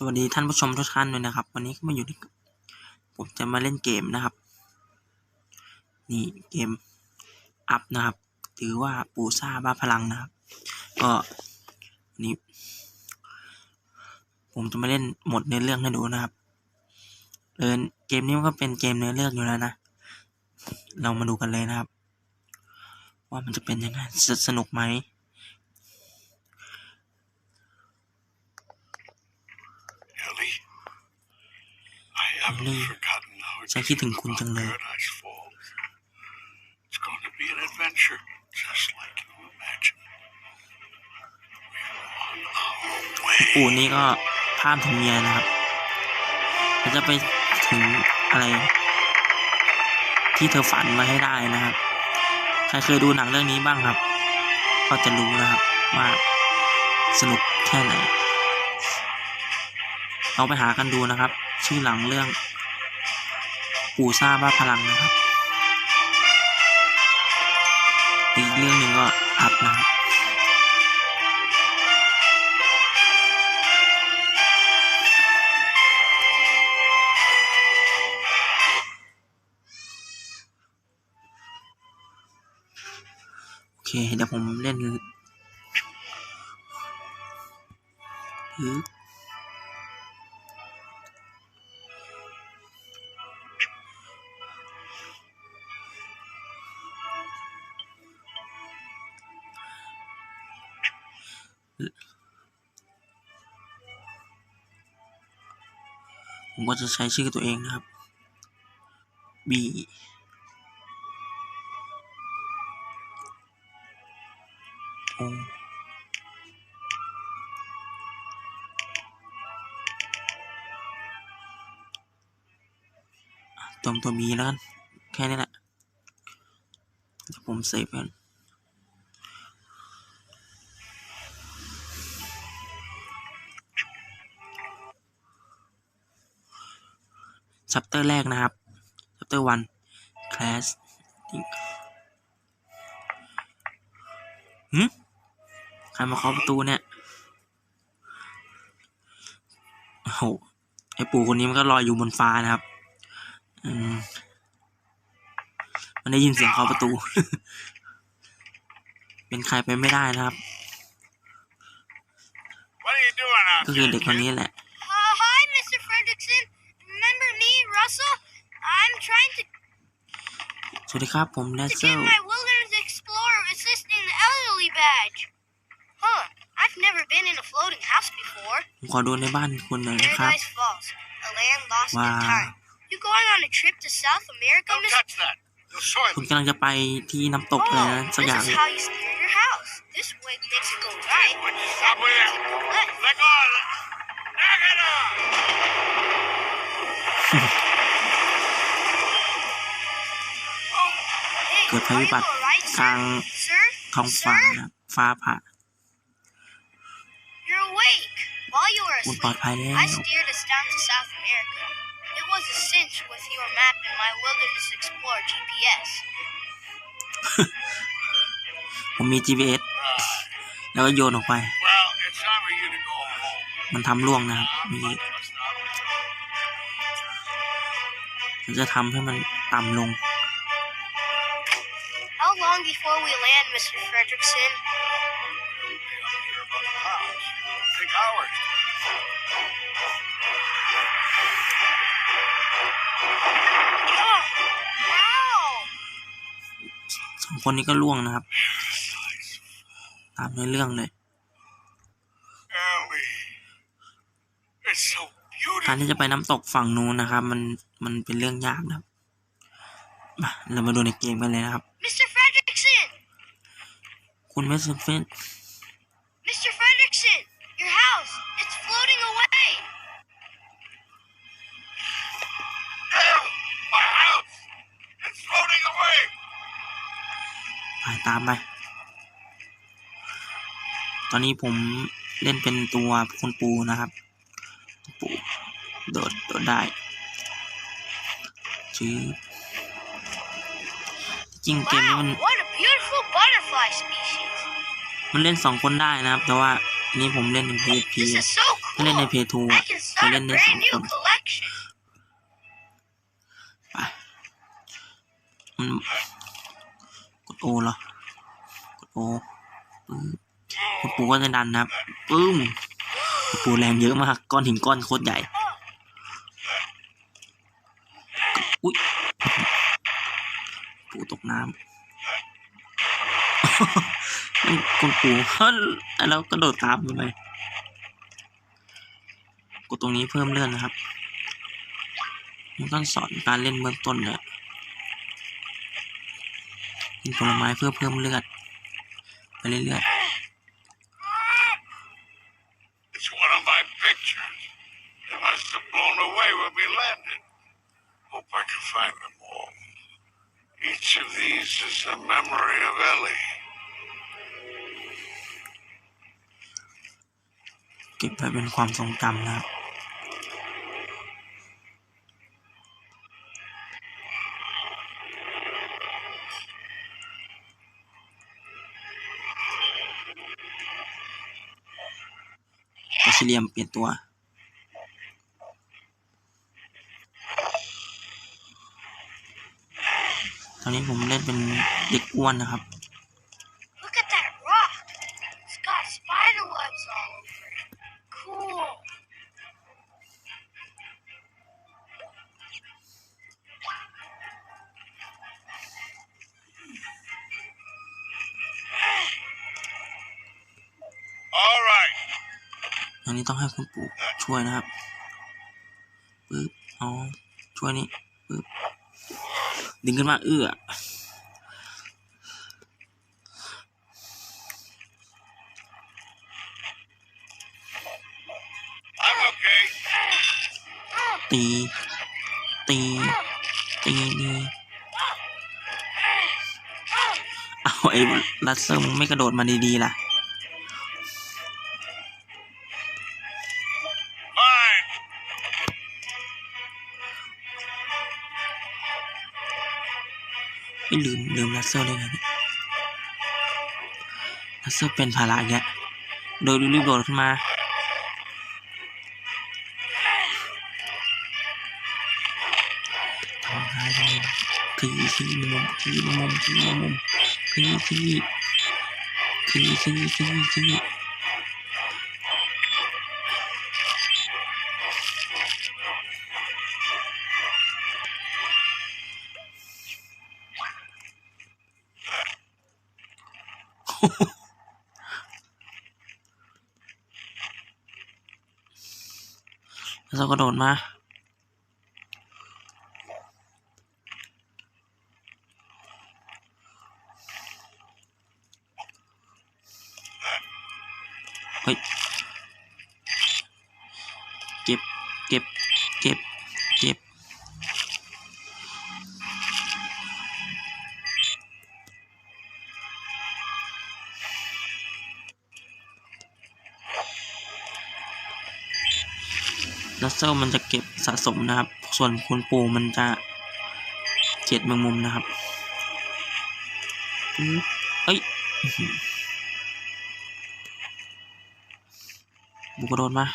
สวัสดีท่านผู้ชมทุกท่านด้วยนะครับ วันนี้ก็มาอยู่ที่ผมจะมาเล่นเกมนะครับ นี่เกมอัพนะครับ ถือว่าปูซ่าบ้าพลังนะครับ ก็วันนี้ผมจะมาเล่นหมดเนื้อเรื่องให้ดูนะครับเดินเกมนี้มันก็เป็นเกมเนื้อเรื่องอยู่แล้วนะ เรามาดูกันเลยนะครับ ว่ามันจะเป็นยังไงสสนุกไหม I haven't Ellie, forgotten how it ฉันคิดถึง came คุณจัง about เลย Paradise Falls. It's going to be an adventure, just like you imagined. We're on our way. ปู่นี่ก็พามถึงเมียนะครับเขาจะไปถึงอะไร ที่เธอฝันมาให้ได้นะครับ ใครเคยดูหนังเรื่องนี้บ้างครับ ก็จะรู้นะครับว่าสนุกแค่ไหนเราไปหากันดูนะครับ ชื่อหลังเรื่อง ปู่ซ่าบ้าพลังนะครับ อีกเรื่องหนึ่งก็อัพนะครับโอเคเดี๋ยวผมเล่นปึ๊ ผมก็จะใช้ชื่อตัวเองนะครับ B โอตรงตัวมีแล้วกัน แค่นี้แหละเดี๋ยวผมเซฟกัน ชัปเตอร์แรกนะครับชัปเตอร์วัน class หืมใครมาเคาะประตูเนี่ยโอ้โหไอปู่คนนี้มันก็ลอยอยู่บนฟ้านะครับ อืม มันได้ยินเสียงเคาะประตู เป็นใครไปไม่ได้นะครับ What are you doing out ก็คือ there? เด็กคนนี้แหละ Uh, hi, Mr. Fredrickson. Remember me, Russell? I'm trying to, สวัสดีครับ ผมแล to เซอ get ร์ my Wilderness Explorer Assisting the Elderly badge. Huh. I've never been in a floating house before. ผมขอดูในบ้านคุณหน่อยนะครับ Paradise Falls, a land lost in Wow. time. You going on a trip to South America, Don't Mr. touch that. You'll soil คุณ it. กำลังจะไปที่น้ำตกอะไร Oh, นะสัก this อย่าง is how you steer your house. This way makes it go right. Would you That stop with makes it? it go left. Let go of it. Knock it off. เกิดเกิดภัยพิบัติทางท้องฟ้านะครับฟ้าผ่า You're awake. While you were คุณปลอด asleep, ภัยแล้ว I steered us down to South America. It was a cinch with your map and my Wilderness Explorer GPS. ผมมี GPS แล้วก็โยนออกไป Well, it's time for you to go home. มันทำล่วงนะครับเมื่ อกี้ Let's not. ผมจะทำให้มันต่ำลง How long before we land, Mr. Fredrickson? We'll be up here about an hour. Think hours. Oh, ow! สองคนนี้ก็ล่วงนะครับ ตามในเรื่องเลย การ beautiful. ที่จะไปน้ำตกฝั่งนู้นนะครับ มันมันเป็นเรื่องยากนะครับมาเรามาดูในเกมกันเลยนะครับ Mr. Fredrickson! คุณเมสเซนเฟน Mr. Fredrickson! Your house! It's floating away! Ellie, my house. It's floating away. ไปตามไปตอนนี้ผมเล่นเป็นตัวคุณปูนะครับคุณปู โดดโดดได้จื้อจริงเกมนี้มัน Wow, what a beautiful butterfly species! มันเล่นสองคนได้นะครับ แต่ว่าอันนี้ผมเล่นใน PSP This อะ is so ถ้าเล่นใน cool! PS2 I อะ can got a Ayun, nasa brand new phone. collection. ไปมันกดโอเหรอกดโอปึ๊บคุณปูก็จะดันนะครับปึ้มคุณปูแรงเยอะมาก ก้อนหินก้อนโคตรใหญ่ อุ้ยปูตก น้ำคุณปูเฮ้ยแล้วก็โดดตามทำไมกดตรงนี้เพิ่มเลื่อนนะครับ มันต้องสอนการเล่นเบื้องต้นเลยกินผลไม้เพื่อเพิ่มเลือดไปเรื่อยๆ เก็บไปเป็นความทรงจำนะครับออสเตรเลียมเปลี่ยนตัว ตอนนี้ผมเล่นเป็นเด็กอ้วนนะครับ อันนี้ต้องให้คุณปู่ช่วยนะครับปึ๊บอ๋อช่วยนี่ปึ๊บดึงขึ้นมาเอื้อตีตีตีนี่เอาไอ้ลัสเซอร์มึงไม่กระโดดมาดีๆล่ะ ไม่ลืมลืมลัสเซอร์เลยไงเนี่ยลัสเซอร์เป็นภาระแกแล้วโดยรีบโดดขึ้นมาทำหายไปขยี้ขยี้มุมขยี้มุมขยี้มุมขยี้ขยี้ขยี้ขยี้ขยี้ขยี้ แล้วเราก็โดดมา เซลมันจะเก็บสะสมนะครับ ส่วนคุณปู่มันจะเจ็ดแมงมุมนะครับเอ้ยบุกโดดมา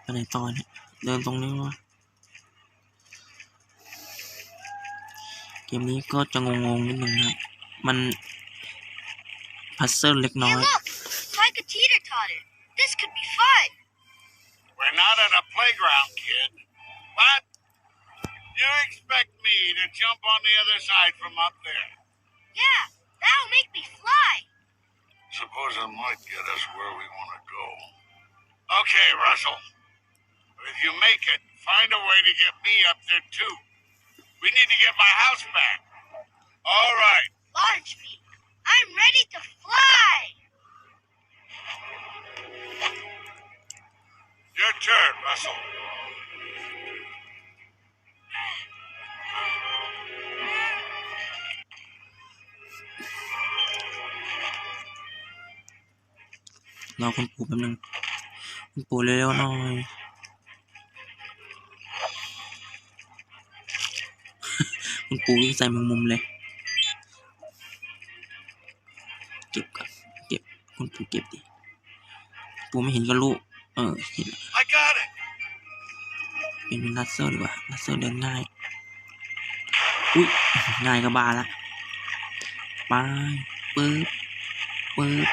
ไปไหนต่อเนี่ย เดินตรงนี้วะเกมนี้ก็จะงงๆนิดนึงนะ มัน พัซเซิลเล็กน้อ Hey, ย look. It's like a teeter totter. This could be fun. We're not at a playground, kid. What? You expect me to jump on the other side from up there? Yeah, that'll make me fly. Suppose it might get us where we want to go. Okay, Russell. If you make it, find a way to get me up there too. We need to get my house back. All right. Launch me. I'm ready to fly. Your turn, Russell. รอคุณปู่แป๊บนึงคุณปู่เร็วๆหน่อย คุณปู่วิ่งใส่แมงมุมเลย เก็บก่อนเก็บคุณปูเก็บดิปูไม่เห็นก็รู้เออเห็นเป็นเป็นลัทเซอร์ดีกว่านัทเซอร์เดินง่ายอุ้ยง่ายก็บาละไปปึ๊บปึ๊บ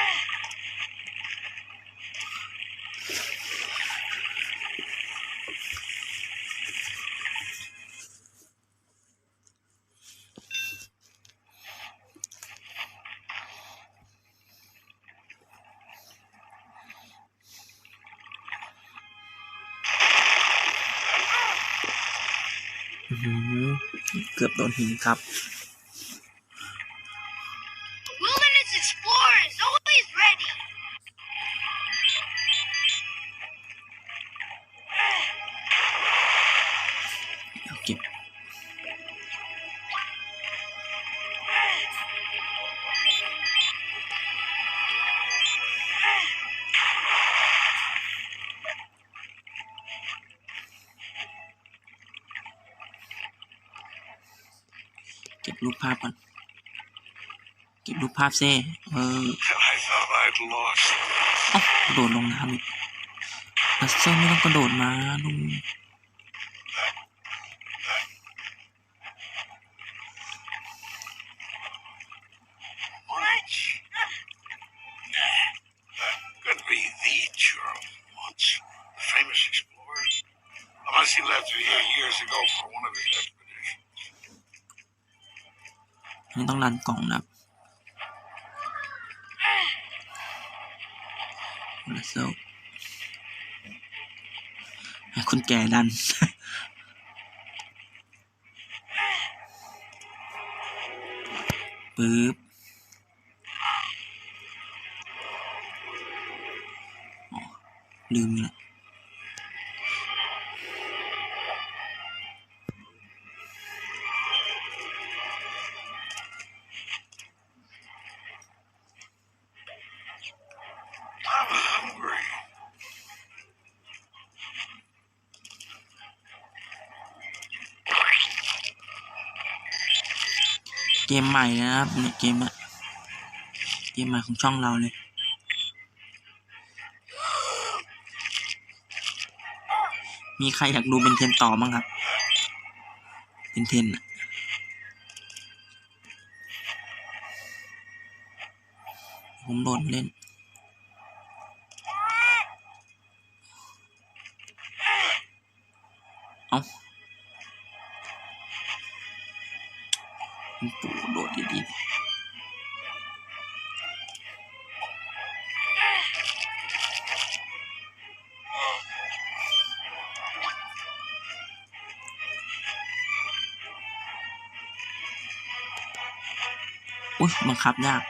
นหินครับ รูปภาพก่อน เก็บรูปภาพเซ่เออโดดลงน้ำอีกลัสเซอร์ไม่ต้องกระโดดมาลุง อันต้องรันกล่องนะครับลัสเซอร์ให้คนแก่ดันปึ๊บลืมละ เกมใหม่นะครับเนี่ยเกมอะเกมใหม่ของช่องเราเลยมีใครอยากดูเป็นเทนต่อมั้งครับ เป็นเทนอะผมโดนเล่น ปู่โดดดีอุ้ยบังคับยาก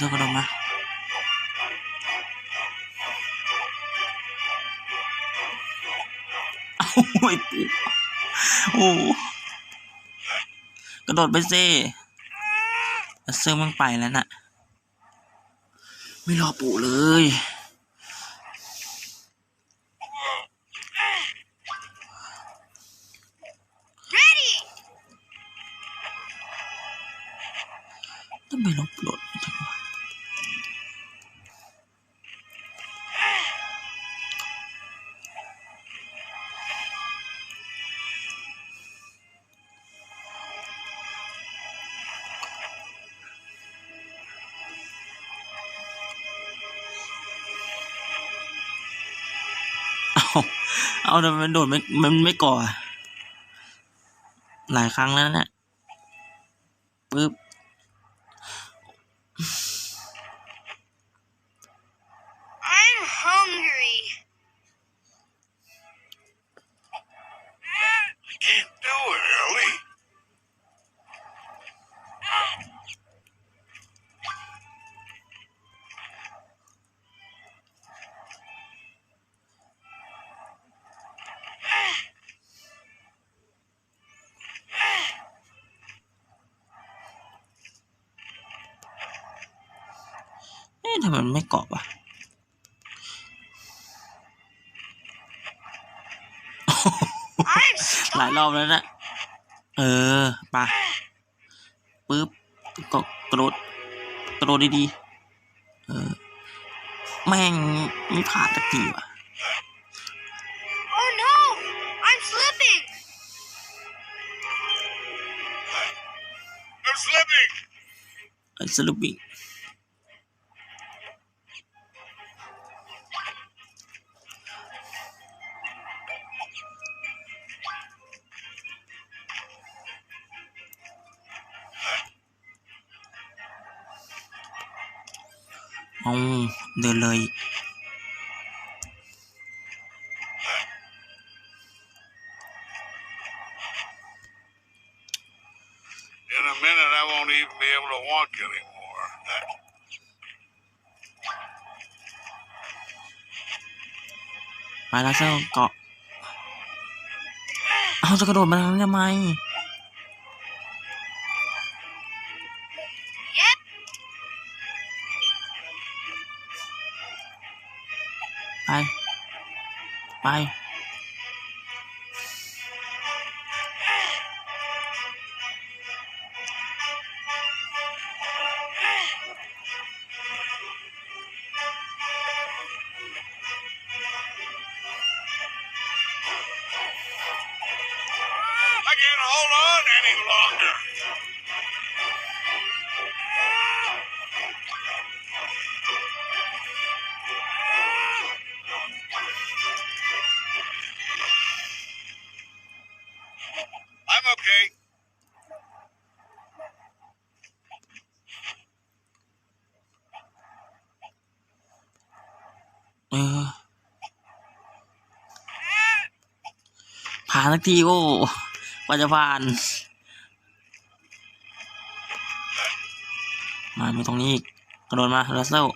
เสื้อกระดมาเอาไอ้ปูโอ้กระโดดไปเซ่เสื้อมันไปแล้วน่ะ ไม่รอปู่เลย เอาเอาแต่มันโดดไม่มันไม่ก่ออะหลายครั้งแล้วนะปึ๊บ อ๊ะทำไมมันไม่เกาะวะ I'm หลายรอบแล้วนะ เออไปะปึ๊บก็กระโดดกระโดดดีๆ เออ แม่งไม่ผ่านสักทีว่ะ Oh no! I'm slipping! I'm slipping. ไอ้ เอาเดินเลย In a minute, I won't even be able to walk anymore. ไปแล้วเจ้าเกาะ เอาจะกระโดดมาทางนั้นทำไม ไเออ ผ่านสักทีโอ้กว่าจะผ่าน มามีตรงนี้อีกกระโดดมาลัสเซล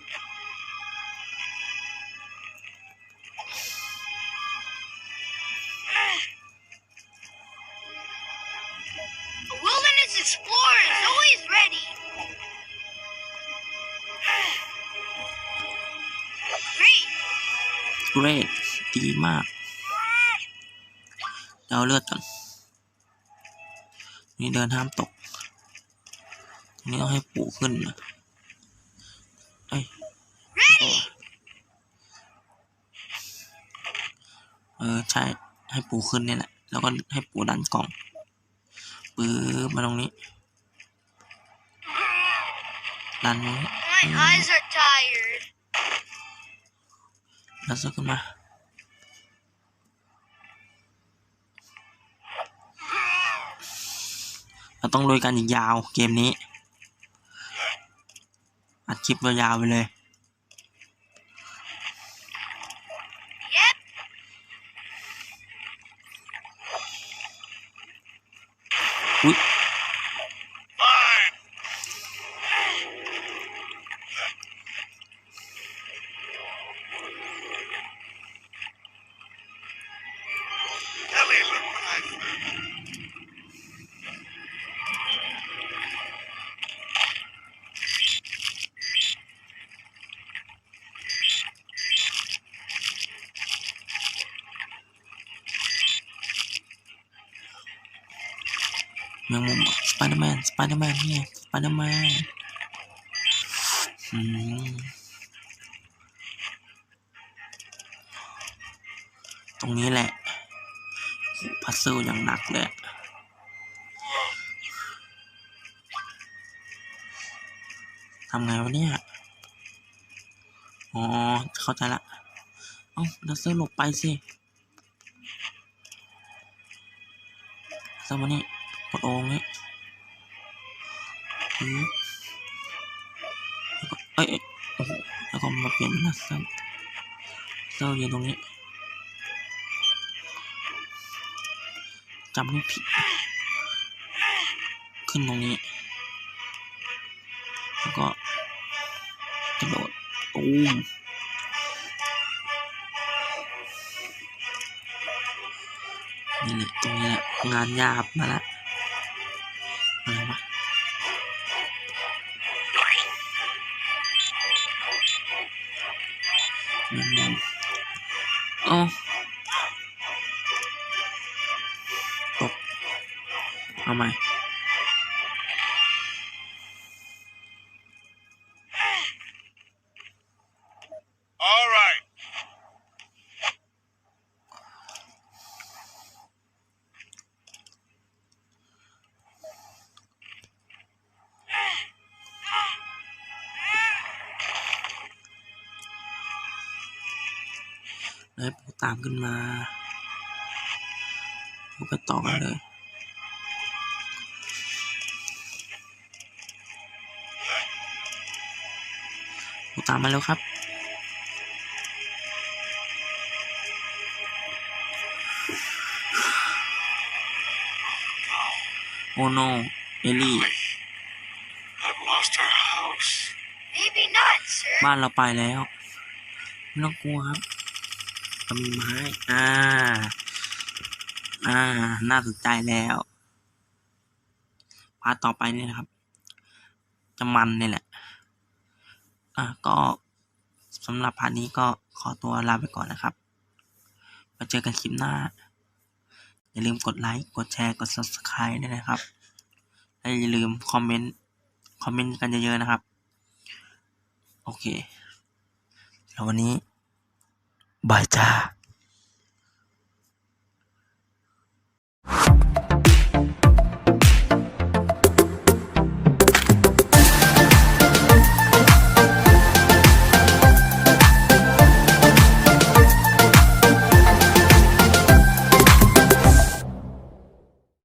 เดินห้ามตก ตรงนี้ต้องให้ปู่ขึ้นนะเอ้ย Ready. เออใช่ให้ปู่ขึ้นเนี่ยแหละ แล้วก็ให้ปู่ดันกล่องปื๊บมาตรงนี้ ดันตรงนี้ My eyes are tired. แล้วก็ขึ้นมา เราต้องลุยกันอีกยาวเกมนี้ อัดคลิปยาวๆไปเลยอุ้ย เดอร์แมนเนี่ยสไปเดอร์แมนอืมตรงนี้แหละพัซเซิลอย่างหนักเลยอะทำไงวะเนี่ย อ๋อ เข้าใจละ เอ้าดัซเซอร์หลบไปสิเซอร์มานี่กดโองนี้ เอ้ยเอ้ยโอ้โหแล้วก็มาเปลี่ยนเป็นนัสเอร์เซอยืนตรงนี้จำไม่ผิด ขึ้นตรงนี้ แล้วก็กระโดดตูมนี่แหละตรงนี้แหละงานยาบมาละอะไรวะ แเลยปูตามขึ้นมาปูไปต่อกันเลยปูตามมาแล้วครับโอโนเอลี่ I've lost our house. Maybe not, sir. บ้านเราไปแล้ว ไม่ต้องกลัวครับ เรามีไม้อ่า อ่า น่าสนใจแล้วพาร์ทต่อไปนี่นะครับ จะมันนี่แหละ อ่า ก็สำหรับพาร์ทนี้ก็ขอตัวลาไปก่อนนะครับ มาเจอกันคลิปหน้า อย่าลืมกดไลค์ กดแชร์ กด subscribe ด้วยนะครับ และอย่าลืมคอมเมนต์ คอมเมนต์กันเยอะๆนะครับ โอเค แล้ววันนี้ baca.